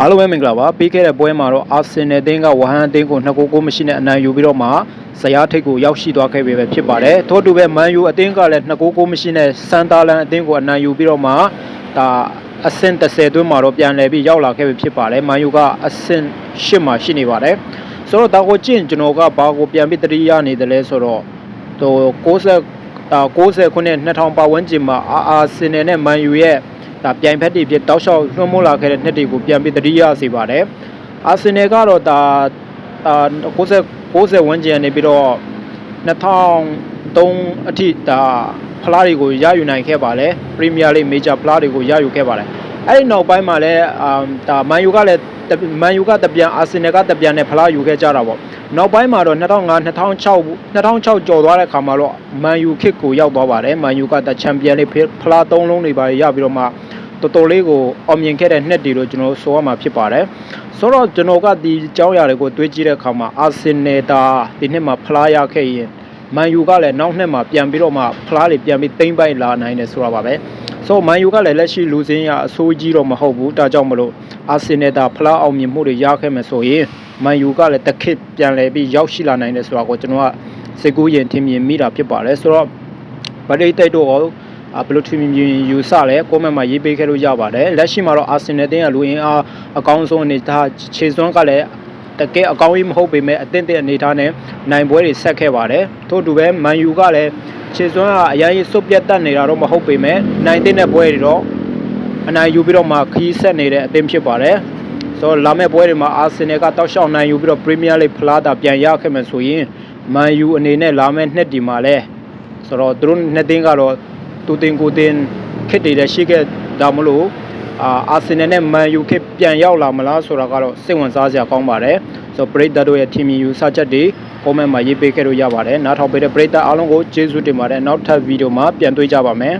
အားလုံးပဲမင်္ဂလာပါပြီးခဲ့တဲ့ပွဲမှာတော့အာဆင်နယ်အသင်းကဝဟန်အသင်းကို2ဂိုးကိုမရှိနဲ့အနိုင်ယူပြီးတော့မှဇယားထိပ်ကိုရောက်ရှိသွားခဲ့ပြီပဲဖြစ်ပါတယ်ထို့အတူပဲမန်ယူအသင်းကလည်း2ဂိုးကိုမရှိနဲ့စန်တာလန်အသင်းကိုအနိုင်ယူပြီးတော့မှဒါအဆင့်30တွင်းမှာတော့ပြန်လည်ပြီးရောက်လာခဲ့ပြီဖြစ်ပါတယ်မန်ယူကအဆင့်10မှာရှိနေပါတယ်ဆိုတော့ဒါကိုကြည့်ရင်ကျွန်တော်ကဘာကိုပြန်ပြီးတတိယနေတယ်လဲဆိုတော့ဟို60ဒါ60ခုနှစ်2000ပတ်ဝန်းကျင်မှာအာအာဆင်နယ်နဲ့မန်ယူရဲ့ ဒါပြိုင်ဖက်တွေဖြစ်တောက်လျှောက်လွှမ်းမိုးလာခဲ့တဲ့နှစ်တွေကိုပြန်ပြီးသတိရစေပါတယ်။အာဆင်နယ်ကတော့ဒါအာ90 90ဝန်းကျင်နေပြီးတော့2003အထိဒါဖလားတွေကိုရယူနိုင်ခဲ့ပါတယ်။ပရီးမီးယားလိမေဂျာဖလားတွေကိုရယူခဲ့ပါတယ်။အဲဒီနောက်ပိုင်းမှာလည်းအာဒါမန်ယူကလည်းမန်ယူကတပြန်အာဆင်နယ်ကတပြန်နဲ့ဖလားယူခဲ့ကြတာပေါ့။နောက်ပိုင်းမှာတော့2005 2006 2006ကျော်သွားတဲ့ခါမှာတော့မန်ယူခစ်ကိုရောက်သွားပါတယ်။မန်ယူကတချန်ပီယံလိဖလား၃လုံးတွေပါရပြီးတော့မှ တော်တော်လေးကိုအောင်မြင်ခဲ့တဲ့နှစ်တွေလို့ကျွန်တော်ဆိုရမှာဖြစ်ပါတယ်။ဆိုတော့ကျွန်တော်ကဒီအကြောင်းအရာတွေကိုတွေးကြည့်တဲ့အခါမှာအာဆင်နယ်တာဒီနှစ်မှာဖလားရခဲ့ရင်မန်ယူကလည်းနောက်နှစ်မှာပြန်ပြီးတော့မှဖလားတွေပြန်ပြီးသိမ့်ပိုက်လာနိုင်တယ်ဆိုတာပါပဲ။ဆိုတော့မန်ယူကလည်းလက်ရှိလူစင်းရအဆိုးကြီးတော့မဟုတ်ဘူး။ဒါကြောင့်မလို့အာဆင်နယ်တာဖလားအောင်မြင်မှုတွေရခဲ့မယ်ဆိုရင်မန်ယူကလည်းတစ်ခစ်ပြန်လည်ပြီးရောက်ရှိလာနိုင်တယ်ဆိုတာကိုကျွန်တော်ကစိတ်ကူးရင်ထင်မြင်မိတာဖြစ်ပါတယ်။ဆိုတော့ဗရိတ်တိတ်တို့ရောအ ဘယ်လိုထင်မြင်ယူဆလဲကွန်မန့်မှာရေးပေးခဲ့လို့ရပါတယ်လက်ရှိမှာတော့အာဆင်နယ်တင်းကလူအင်အားအကောင်းဆုံးအနေထားခြေစွမ်းကလည်းတကယ်အကောင်းကြီးမဟုတ်ပေမဲ့အသင့်တဲ့အနေထားနဲ့နိုင်ပွဲတွေဆက်ခဲ့ပါတယ်ထို့အတူပဲမန်ယူကလည်းခြေစွမ်းကအရင်ကြီးစုပ်ပြတ်တက်နေတာတော့မဟုတ်ပေမဲ့နိုင်တဲ့ပွဲတွေတော့အနိုင်ယူပြီးတော့မှခီးဆက်နေတဲ့အသင်းဖြစ်ပါတယ်ဆိုတော့လာမယ့်ပွဲတွေမှာအာဆင်နယ်ကတောက်လျှောက်နိုင်ယူပြီးတော့ပရီးမီးယားလိဖလားတာပြန်ရခဲ့မယ်ဆိုရင်မန်ယူအနေနဲ့လာမယ့်နှစ်ဒီမှာလဲဆိုတော့သူတို့နှစ်သင်းကတော့ တူတင်ကိုတင်ခစ်တွေလည်းရှိခဲ့ဒါမလို့အာအာဆင်နယ်နဲ့မန်ယူခစ်ပြန်ရောက်လာမလားဆိုတာကတော့စိတ်ဝင်စားစရာကောင်းပါတယ်ဆိုတော့ပရိသတ်တို့ရဲ့ထင်မြင်ယူဆချက်တွေ comment မှာရေးပေးခဲ့လို့ရပါတယ်နောက်ထောက်ပေးတဲ့ပရိသတ်အားလုံးကိုကျေးဇူးတင်ပါတယ်နောက်ထပ်ဗီဒီယိုမှာပြန်တွေ့ကြပါမယ်